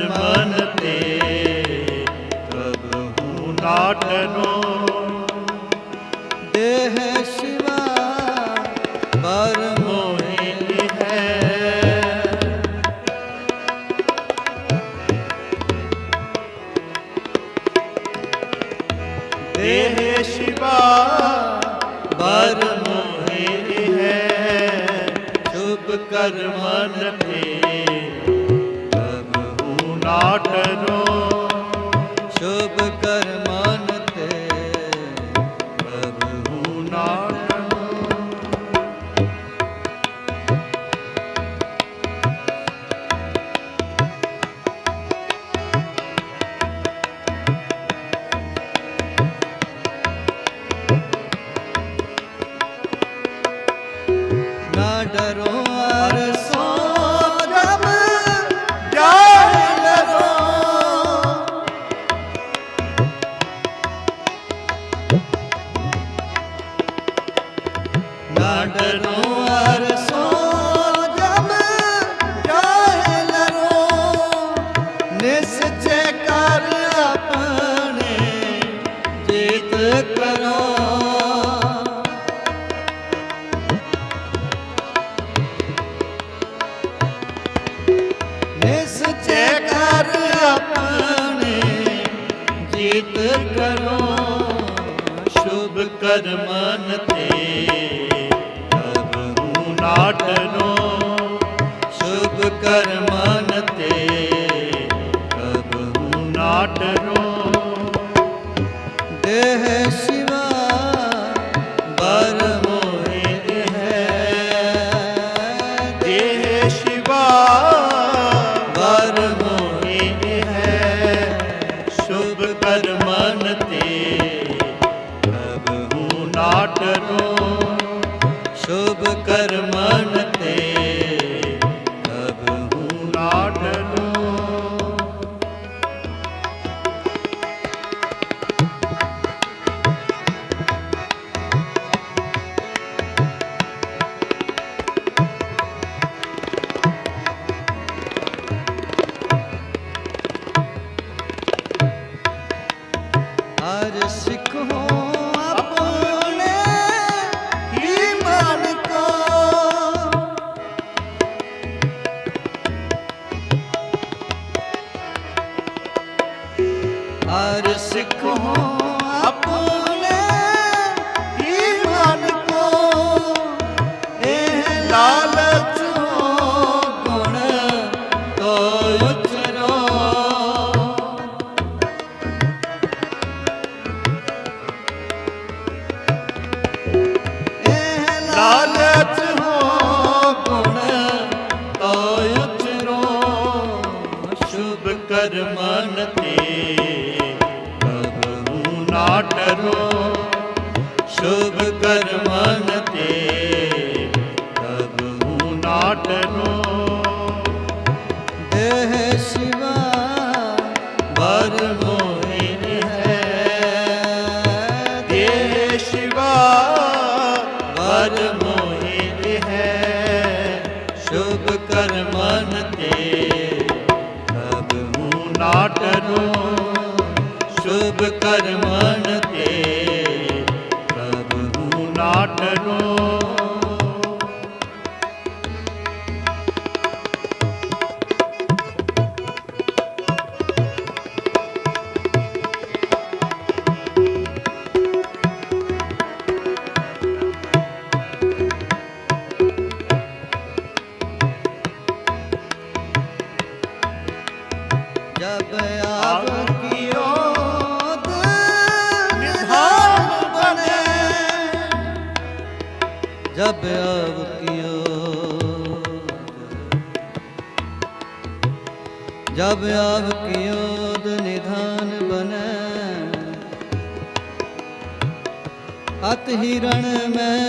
ਮਨ ਤੇ ਕਬਹੂ ਨਾਟਨੋ। ਦੇਹ ਸ਼ਿਵਾ ਪਰ ਮੋਹਿ ਹੈ ਦੇਹ ਸ਼ਿਵਾ ਪਰ ਮੋਹਿ ਹੈ ਸ਼ੁਭ ਕਰਮਨ ਤੇ ਕਰਮਨ ਤੇ ਕਬਹੂ ਨਾਟਨੋ ਸ਼ੁਭ ਕਰਮਨ ਸ਼ੁਭ ਕਰਮਨ ਤੇ ਕਬਹੂ ਨਾਟਨੋ ਹਰ ਸਿੱਖ ਹੋ ਹਰ ਸਿੱਖ ਹੋ ਆਪਣੇ ਹੀ ਮਨ ਕੋ ਇਹ ਲਾਲਚ ਹੋ ਗੁਣ ਤੋ ਉਚਰੋ। ਇਹ ਲਾਲਚ ਹੋ ਗੁਣ ਤੋ ਉਚਰੋ। ਸ਼ੁਭ ਕਰਮਨ ਕਰਮਨ ਤੇ ਕਬਹੂ ਨਾਟਨੋ। ਜਬ ਆਵ ਕੀਓ ਜਬ ਆਵ ਨਿਧਾਨ ਬਨੈ। ਅਤ ਹਿਰਣ ਮੈਂ।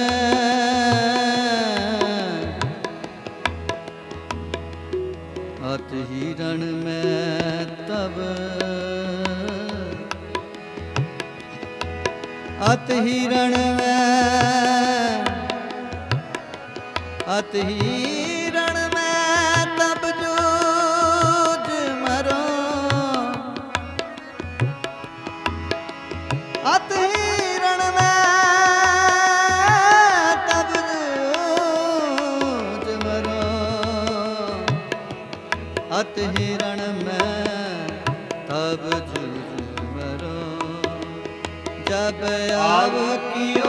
ਅਤ ਹਿਰਣ ਮੈਂ ਤਬ। ਅਤ ਹਿਰਣ ਮੈਂ। ਤਬ ਜੂਝ ਮਰੋ। ਅਤਹੀ ਰਣ ਮੈਂ ਤਬ ਜੂਝ ਮਰੋ। ਅਤਹੀ ਮੈਂ ਤਬ ਜੂਝ ਮਰੋ। ਜਬ ਆਵ ਕੀਓ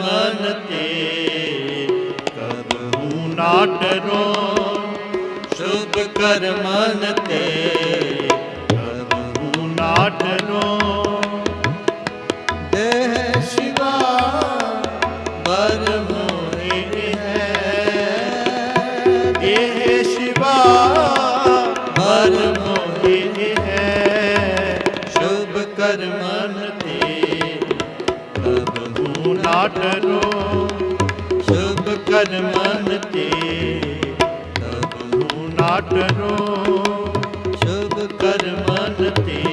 ਮਨ ਤੇ ਕਬਹੂ ਨਾ ਡਰੋ ਸ਼ੁਭ ਕਰਮਨ ਤੇ ਕਬਹੂ ਨਾ ਡਰੋ ਦੇਹ ਸ਼ਿਵਾ ਬਰ ਮੋਹਿ ਹੈ। ਬਹੂ ਨਾਟਰੋ ਤੇ ਤਬਹੂ ਨਾਟਰੋ ਸਭ ਕਰਮਨ ਤੇ